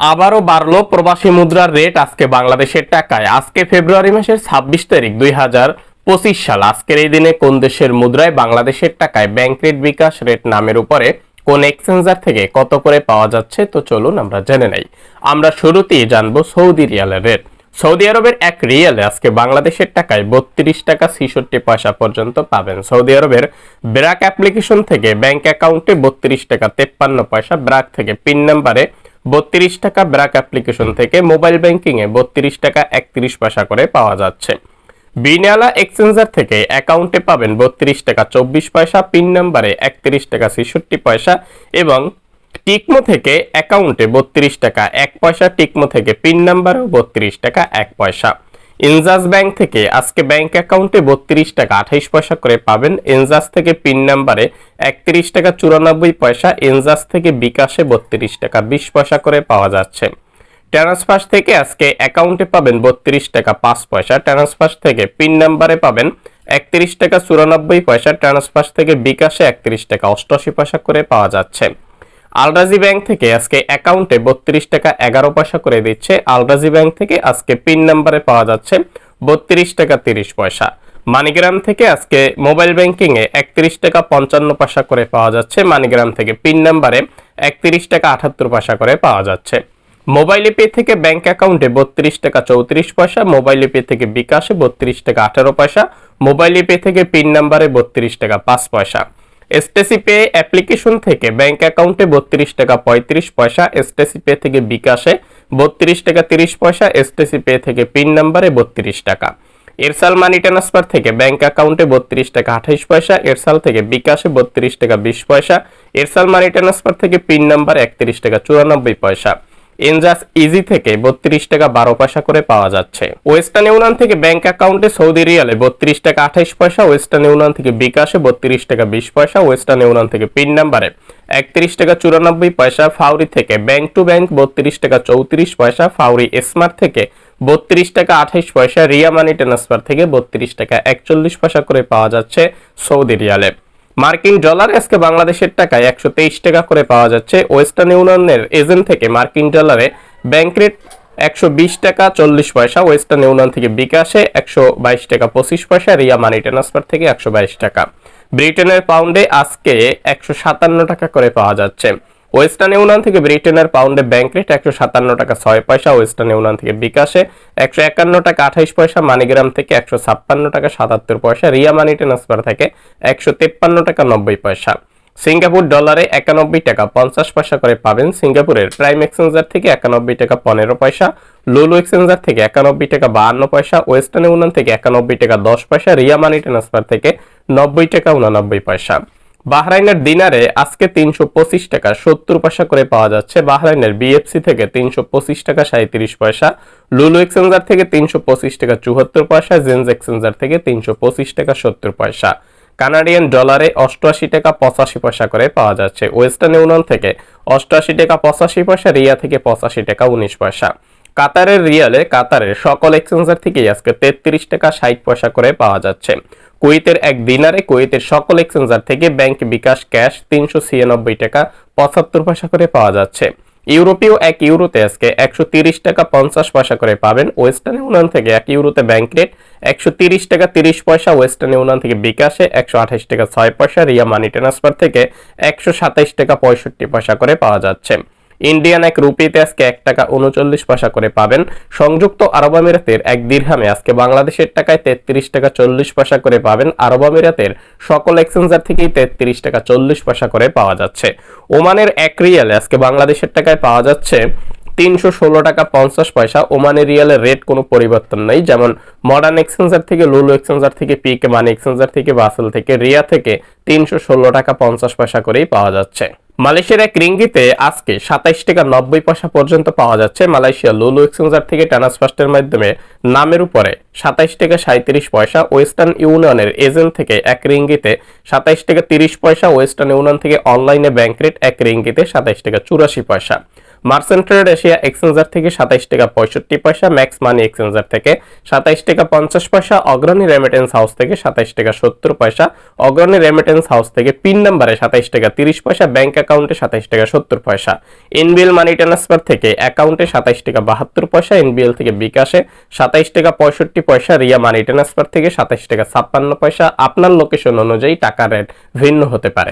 আবারও বাড়লো প্রবাসী মুদ্রার রেট আজকে বাংলাদেশের টাকায়। আজকে ফেব্রুয়ারি মাসের ছাব্বিশ তারিখ, দুই হাজার পঁচিশ সাল। আজকের এই দিনে কোন দেশের মুদ্রায় বাংলাদেশের টাকায় ব্যাংক রেট বিকাশ রেট নামের উপরে কোন এক্সচেঞ্জার থেকে কত করে পাওয়া যাচ্ছে? তো চলুন আমরা জেনে নেই। আমরা শুরুতেই জানব সৌদি রিয়ালের রেট সৌদি আরবের এক রিয়ালে আজকে বাংলাদেশের টাকায় বত্রিশ টাকা ছিষট্টি পয়সা পর্যন্ত পাবেন। সৌদি আরবের ব্র্যাক অ্যাপ্লিকেশন থেকে ব্যাংক অ্যাকাউন্টে বত্রিশ টাকা তেপ্পান্ন পয়সা ব্র্যাক থেকে পিন নাম্বারে বত্রিশ টাকা ব্র্যাক অ্যাপ্লিকেশন থেকে মোবাইল ব্যাংকিংয়ে বত্রিশ টাকা একত্রিশ পয়সা করে পাওয়া যাচ্ছে। বিনালা এক্সচেঞ্জার থেকে অ্যাকাউন্টে পাবেন বত্রিশ টাকা চব্বিশ পয়সা পিন নাম্বারে একত্রিশ টাকা ছেষট্টি পয়সা এবং টিকমো থেকে অ্যাকাউন্টে বত্রিশ টাকা এক পয়সা, টিকমো থেকে পিন নাম্বারেও বত্রিশ টাকা এক পয়সা। ইনজাস ব্যাংক থেকে আজকে ব্যাংক অ্যাকাউন্টে বত্রিশ টাকা আঠাইশ পয়সা করে পাবেন। এনজাস থেকে পিন নাম্বারে একত্রিশ টাকা চুরানব্বই পয়সা এনজাস থেকে বিকাশে বত্রিশ টাকা বিশ পয়সা করে পাওয়া যাচ্ছে। ট্রান্সফার থেকে আজকে অ্যাকাউন্টে পাবেন বত্রিশ টাকা পাঁচ পয়সা, ট্রান্সফার থেকে পিন নাম্বারে পাবেন একত্রিশ টাকা চুরানব্বই পয়সা, ট্রান্সফার থেকে বিকাশে একত্রিশ টাকা অষ্টআশি পয়সা করে পাওয়া যাচ্ছে। আলরাজি ব্যাংক থেকে আজকে অ্যাকাউন্টে বত্রিশ টাকা এগারো পয়সা করে দিচ্ছে। আলরাজি ব্যাংক থেকে আজকে পিন নাম্বারে পাওয়া যাচ্ছে বত্রিশ টাকা তিরিশ পয়সা। মানিগ্রাম থেকে আজকে মোবাইল ব্যাংকিং এ একত্রিশ টাকা পঞ্চান্ন পয়সা করে পাওয়া যাচ্ছে। মানিগ্রাম থেকে পিন নাম্বারে একত্রিশ টাকা আটাত্তর পয়সা করে পাওয়া যাচ্ছে। মোবাইল পে থেকে ব্যাংক অ্যাকাউন্টে বত্রিশ টাকা চৌত্রিশ পয়সা, মোবাইল পে থেকে বিকাশে বত্রিশ টাকা আঠারো পয়সা, মোবাইল পে থেকে পিন নাম্বারে বত্রিশ টাকা পাঁচ পয়সা। এসটিসি পে অ্যাপ্লিকেশন থেকে ব্যাংক অ্যাকাউন্টে বত্রিশ টাকা পঁয়ত্রিশ পয়সা এসটিসি পে থেকে বিকাশে বত্রিশ টাকা তিরিশ পয়সা এসটিসি পে থেকে পিন নাম্বারে বত্রিশ টাকা। এরসাল মানি ট্রান্সফার থেকে ব্যাংক অ্যাকাউন্টে বত্রিশ টাকা আঠাইশ পয়সা, এরসাল থেকে বিকাশে বত্রিশ টাকা বিশ পয়সা, এরসাল মানি ট্রান্সফার থেকে পিন নাম্বার একত্রিশ টাকা চুরানব্বই পয়সা। এনজাস ইজি থেকে বত্রিশ টাকা বারো পয়সা করে পাওয়া যাচ্ছে। ওয়েস্টার্ন ইউনিয়ন থেকে ব্যাংক অ্যাকাউন্টে সৌদি রিয়ালে বত্রিশ টাকা আঠাইশ পয়সা, ওয়েস্টার্ন ইউনিয়ন থেকে বিকাশে বত্রিশ টাকা বিশ পয়সা, ওয়েস্টার্ন ইউনিয়ন থেকে পিন নাম্বারে একত্রিশ টাকা চুরানব্বই পয়সা, ফাউরি থেকে ব্যাংক টু ব্যাংক বত্রিশ টাকা চৌত্রিশ পয়সা, ফাউরি স্মার্ট থেকে বত্রিশ টাকা আঠাইশ পয়সা, রিয়া মানি ট্রান্সফার থেকে বত্রিশ টাকা একচল্লিশ পয়সা করে পাওয়া যাচ্ছে সৌদি রিয়ালে। মার্কিন ডলার আজকে বাংলাদেশের টাকায় একশো তেইশ টাকা করে পাওয়া যাচ্ছে। ওয়েস্টার্ন ইউনিয়নের এজেন্ট থেকে মার্কিন ডলারে ব্যাংক রেট একশো বিশ টাকা চল্লিশ পয়সা, ওয়েস্টার্ন ইউনিয়ন থেকে বিকাশে একশো বাইশ টাকা পঁচিশ পয়সা, রিয়া মানি ট্রান্সফার থেকে একশো বাইশ টাকা। ব্রিটেনের পাউন্ডে আজকে একশো সাতান্ন টাকা করে পাওয়া যাচ্ছে। ওয়েস্টার্ন ইউনিয়ন থেকে ব্রিটেনের পাউন্ডে ব্যাংক রেট একশো সাতান্ন টাকা ছয় পয়সা, ওয়েস্টার্ন ইউনিয়ন থেকে বিকাশে একশো একান্ন টাকা আঠাইশ পয়সা, মানিগ্রাম থেকে একশো ছাপ্পান্ন টাকা সাতাত্তর পয়সা, রিয়া মানি ট্রান্সফার থেকে একশো তেপ্পান্ন টাকা নব্বই পয়সা। সিঙ্গাপুর ডলারে একানব্বই টাকা পঞ্চাশ পয়সা করে পাবেন সিঙ্গাপুরের প্রাইম এক্সচেঞ্জার থেকে একানব্বই টাকা পনেরো পয়সা লুলু এক্সচেঞ্জার থেকে একানব্বই টাকা বাহান্ন পয়সা, ওয়েস্টার্ন ইউনিয়ন থেকে একানব্বই টাকা দশ পয়সা, রিয়া মানি ট্রান্সফার থেকে নব্বই টাকা উনানব্বই পয়সা। বাহরাইনের দিনারে আজকে তিনশো পঁচিশ টাকা সত্তর পয়সা করে পাওয়া যাচ্ছে। বাহরাইনের বিএফসি থেকে তিনশো পঁচিশ টাকা সাঁত্রিশ পয়সা, লুলু এক্সচেঞ্জার থেকে তিনশো পঁচিশ টাকা চুয়াত্তর পয়সা জেন্স এক্সচেঞ্জার থেকে তিনশো পঁচিশ টাকা সত্তর পয়সা। কানাডিয়ান ডলারে অষ্টআশি টাকা পঁচাশি পয়সা করে পাওয়া যাচ্ছে। ওয়েস্টার্ন ইউনিয়ন থেকে অষ্টআশি টাকা পঁচাশি পয়সা, রিয়া থেকে পঁচাশি টাকা উনিশ পয়সা। কাতারের রিয়ালে কাতারের সকল এক্সচেঞ্জার থেকেই আজকে তেত্রিশ টাকা ষাট পয়সা করে পাওয়া যাচ্ছে। কুয়েতের এক দিনারে কুয়েতের সকল এক্সচেঞ্জার থেকে ব্যাংক বিকাশ ক্যাশ তিনশো ছিয়ানব্বই টাকা পঁচাত্তর পয়সা করে পাওয়া যাচ্ছে। ইউরোপীয় এক ইউরোতে আজকে একশো টাকা পঞ্চাশ পয়সা করে পাবেন। ওয়েস্টার্ন ইউনিয়ন থেকে এক ইউরোতে ব্যাংক রেট একশো টাকা তিরিশ পয়সা, ওয়েস্টার্ন ইউনিয়ন থেকে বিকাশে একশো আঠাশ টাকা ছয় পয়সা, রিয়া মানি ট্রান্সফার থেকে একশো টাকা পঁয়ষট্টি পয়সা করে পাওয়া যাচ্ছে। ইন্ডিয়ান এক রুপিতে আজকে এক টাকা উনচল্লিশ পয়সা করে পাবেন। সংযুক্ত আরব আমিরাতের এক দিরহামে আজকে বাংলাদেশের টাকায় তেত্রিশ টাকা চল্লিশ পয়সা করে পাবেন। আরব আমিরাতের সকল এক্সচেঞ্জার থেকেই তেত্রিশ টাকা চল্লিশ পয়সা করে পাওয়া যাচ্ছে। ওমানের এক রিয়ালে আজকে বাংলাদেশের টাকায় পাওয়া যাচ্ছে তিনশো ষোলো টাকা পঞ্চাশ পয়সা। ওমানের রিয়ালের রেট কোনো পরিবর্তন নেই। যেমন মডার্ন এক্সচেঞ্জার থেকে লুলু এক্সচেঞ্জার থেকে পিকে মানি এক্সচেঞ্জার থেকে বাসেল থেকে রিয়া থেকে তিনশো ষোলো টাকা পঞ্চাশ পয়সা করেই পাওয়া যাচ্ছে। মালয়েশিয়ার এক রিঙ্গিতে আজকে সাতাইশ টাকা নব্বই পয়সা পর্যন্ত পাওয়া যাচ্ছে মালয়েশিয়া লুলু এক্সচেঞ্জার থেকে ট্রান্সফার্স্টের মাধ্যমে। নামের উপরে সাতাইশ টাকা সাঁত্রিশ পয়সা ওয়েস্টার্ন ইউনিয়নের এজেন্ট থেকে এক রিঙ্গিতে সাতাইশ টাকা তিরিশ পয়সা ওয়েস্টার্ন ইউনিয়ন থেকে অনলাইনে ব্যাংক রেট এক রিঙ্গিতে সাতাইশ টাকা চুরাশি পয়সা। মার্চেন্ট ট্রেড এশিয়া এক্সচেঞ্জার থেকে সাতাইশ টাকা পঁয়ষট্টি পয়সা ম্যাক্স মানি এক্সচেঞ্জার থেকে সাতাইশ টাকা পঞ্চাশ পয়সা অগ্রণী রেমিটেন্স হাউস থেকে সাতাইশ টাকা সত্তর পয়সা অগ্রণী রেমিটেন্স হাউস থেকে পিন নাম্বারে সাতাইশ টাকা তিরিশ পয়সা ব্যাংক অ্যাকাউন্টে সাতাইশ টাকা সত্তর পয়সা। এনবিএল মানি ট্রান্সফার থেকে অ্যাকাউন্টে সাতাইশ টাকা বাহাত্তর পয়সা এনবিএল থেকে বিকাশে সাতাইশ টাকা পঁয়ষট্টি পয়সা রিয়া মানি ট্রান্সফার থেকে সাতাইশ টাকা ছাপ্পান্ন পয়সা। আপনার লোকেশন অনুযায়ী টাকা রেট ভিন্ন হতে পারে।